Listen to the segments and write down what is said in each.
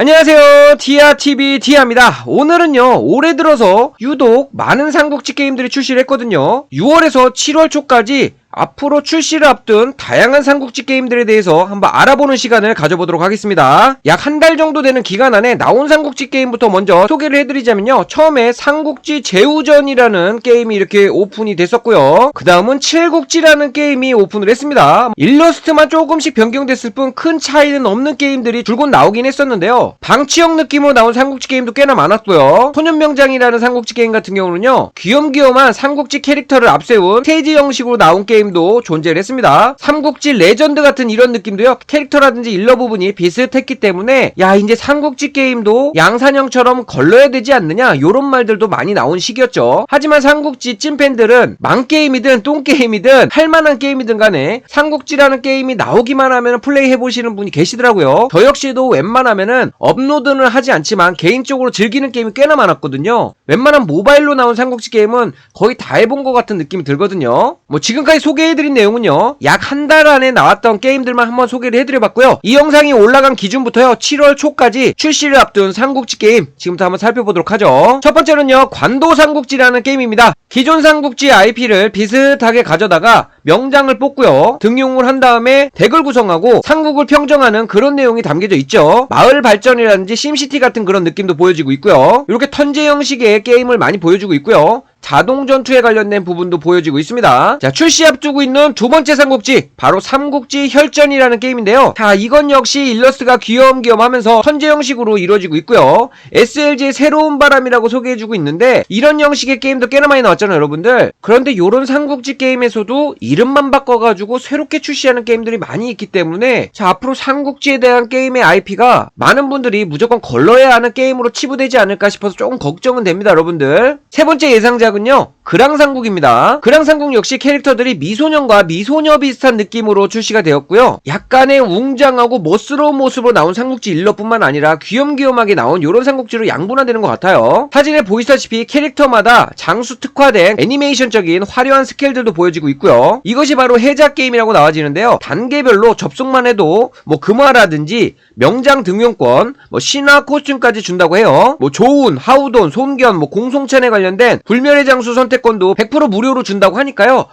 안녕하세요. 티아TV 티아입니다. 오늘은요, 올해 들어서 유독 많은 삼국지 게임들이 출시를 했거든요. 6월에서 7월 초까지 앞으로 출시를 앞둔 다양한 삼국지 게임들에 대해서 한번 알아보는 시간을 가져보도록 하겠습니다. 약 한 달 정도 되는 기간 안에 나온 삼국지 게임부터 먼저 소개를 해드리자면요. 처음에 삼국지 제우전이라는 게임이 이렇게 오픈이 됐었고요. 그 다음은 칠국지라는 게임이 오픈을 했습니다. 일러스트만 조금씩 변경됐을 뿐 큰 차이는 없는 게임들이 줄곧 나오긴 했었는데요. 방치형 느낌으로 나온 삼국지 게임도 꽤나 많았고요. 소년명장이라는 삼국지 게임 같은 경우는요. 귀염귀염한 삼국지 캐릭터를 앞세운 스테이지 형식으로 나온 게임 도 존재를 했습니다. 삼국지 레전드 같은 이런 느낌도요. 캐릭터라든지 일러 부분이 비슷했기 때문에 야 이제 삼국지 게임도 양산형처럼 걸러야 되지 않느냐 요런 말들도 많이 나온 시기였죠. 하지만 삼국지 찐팬들은 망게임이든 똥게임이든 할만한 게임이든 간에 삼국지라는 게임이 나오기만 하면 플레이 해보시는 분이 계시더라고요. 저 역시도 웬만하면은 업로드는 하지 않지만 개인적으로 즐기는 게임이 꽤나 많았거든요. 웬만한 모바일로 나온 삼국지 게임은 거의 다 해본 것 같은 느낌이 들거든요. 뭐 지금까지 소개해드린 내용은요. 약 한 달 안에 나왔던 게임들만 한번 소개를 해드려봤고요. 이 영상이 올라간 기준부터요. 7월 초까지 출시를 앞둔 삼국지 게임 지금부터 한번 살펴보도록 하죠. 첫 번째는요. 관도 삼국지라는 게임입니다. 기존 삼국지 IP를 비슷하게 가져다가 명장을 뽑고요. 등용을 한 다음에 덱을 구성하고 삼국을 평정하는 그런 내용이 담겨져 있죠. 마을 발전이라든지 심시티 같은 그런 느낌도 보여지고 있고요. 이렇게 턴제 형식의 게임을 많이 보여주고 있고요. 자동 전투에 관련된 부분도 보여지고 있습니다. 자, 출시 앞두고 있는 두 번째 삼국지, 바로 삼국지 혈전이라는 게임인데요. 자, 이건 역시 일러스트가 귀염귀염 하면서 턴제 형식으로 이루어지고 있고요. SLG의 새로운 바람이라고 소개해주고 있는데, 이런 형식의 게임도 꽤나 많이 나왔잖아요, 여러분들. 그런데 요런 삼국지 게임에서도 이름만 바꿔가지고 새롭게 출시하는 게임들이 많이 있기 때문에, 자, 앞으로 삼국지에 대한 게임의 IP가 많은 분들이 무조건 걸러야 하는 게임으로 치부되지 않을까 싶어서 조금 걱정은 됩니다, 여러분들. 세 번째 예상 작은요, 그랑삼국입니다. 그랑삼국 역시 캐릭터들이 미소년과 미소녀 비슷한 느낌으로 출시가 되었고요. 약간의 웅장하고 멋스러운 모습으로 나온 삼국지 일러뿐만 아니라 귀염귀염하게 나온 이런 삼국지로 양분화되는 것 같아요. 사진에 보이시다시피 캐릭터마다 장수 특화된 애니메이션적인 화려한 스케일들도 보여지고 있고요. 이것이 바로 해자 게임이라고 나와지는데요. 단계별로 접속만 해도 뭐 금화라든지 명장 등용권, 뭐 신화 코스튬까지 준다고 해요. 뭐 조운, 하우돈, 손견, 뭐 공송찬에 관련된 불멸의 장수 선택 권도 100% 무료로 준다고 하니까요.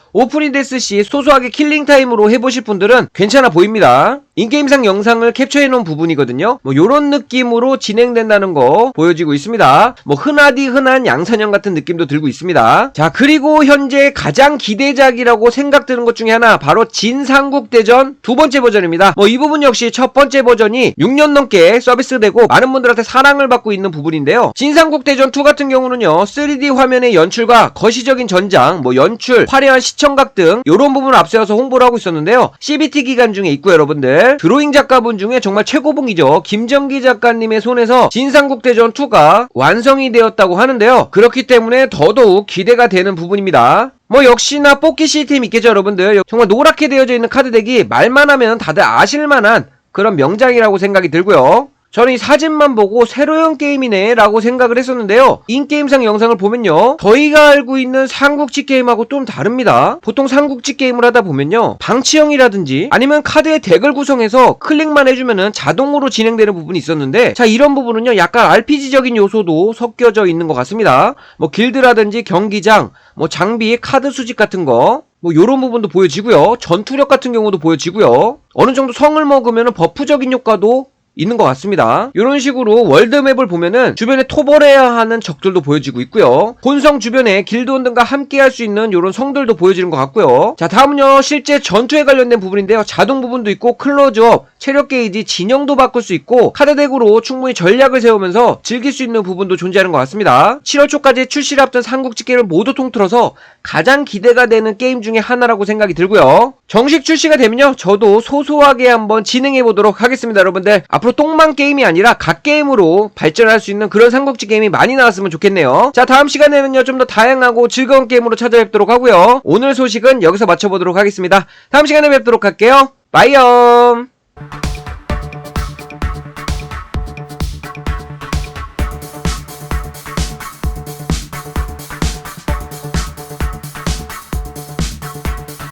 됐을 시 소소하게 킬링 타임으로 해보실 분들은 괜찮아 보입니다. 인게임상 영상을 캡처해 놓은 부분이거든요. 뭐 요런 느낌으로 진행된다는 거 보여지고 있습니다. 뭐 흔하디 흔한 양산형 같은 느낌도 들고 있습니다. 자, 그리고 현재 가장 기대작이라고 생각드는 것 중에 하나 바로 진상국 대전 두 번째 버전입니다. 뭐 이 부분 역시 첫 번째 버전이 6년 넘게 서비스되고 많은 분들한테 사랑을 받고 있는 부분인데요. 진상국 대전 2 같은 경우는요. 3D 화면의 연출과 거시적인 전장, 뭐 연출, 화려한 시청각 등 요런 부분을 앞세워서 홍보를 하고 있었는데요. CBT 기간 중에 있고 여러분들 드로잉 작가분 중에 정말 최고봉이죠. 김정기 작가님의 손에서 진상국대전 2가 완성이 되었다고 하는데요. 그렇기 때문에 더더욱 기대가 되는 부분입니다. 뭐 역시나 뽑기 시스템이 있겠죠 여러분들 정말 노랗게 되어져 있는 카드덱이 말만 하면 다들 아실만한 그런 명장이라고 생각이 들고요 저는 이 사진만 보고 새로운 게임이네 라고 생각을 했었는데요. 인게임상 영상을 보면요. 저희가 알고 있는 삼국지 게임하고 좀 다릅니다. 보통 삼국지 게임을 하다 보면요. 방치형이라든지 아니면 카드의 덱을 구성해서 클릭만 해주면은 자동으로 진행되는 부분이 있었는데 자 이런 부분은요. 약간 RPG적인 요소도 섞여져 있는 것 같습니다. 뭐 길드라든지 경기장 뭐 장비 카드 수집 같은 거뭐 요런 부분도 보여지고요. 전투력 같은 경우도 보여지고요. 어느 정도 성을 먹으면 버프적인 효과도 있는 것 같습니다. 이런 식으로 월드맵을 보면은 주변에 토벌해야 하는 적들도 보여지고 있고요. 본성 주변에 길드원들과 함께 할 수 있는 이런 성들도 보여지는 것 같고요. 자 다음은요 실제 전투에 관련된 부분인데요. 자동 부분도 있고 클로즈업, 체력 게이지, 진영도 바꿀 수 있고 카드덱으로 충분히 전략을 세우면서 즐길 수 있는 부분도 존재하는 것 같습니다. 7월 초까지 출시를 앞둔 삼국지 게임을 모두 통틀어서 가장 기대가 되는 게임 중에 하나라고 생각이 들고요. 정식 출시가 되면요 저도 소소하게 한번 진행해 보도록 하겠습니다 여러분들 앞으로 똥만 게임이 아니라 각 게임으로 발전할 수 있는 그런 삼국지 게임이 많이 나왔으면 좋겠네요. 자 다음 시간에는요 좀 더 다양하고 즐거운 게임으로 찾아뵙도록 하고요. 오늘 소식은 여기서 마쳐보도록 하겠습니다. 다음 시간에 뵙도록 할게요. 빠이염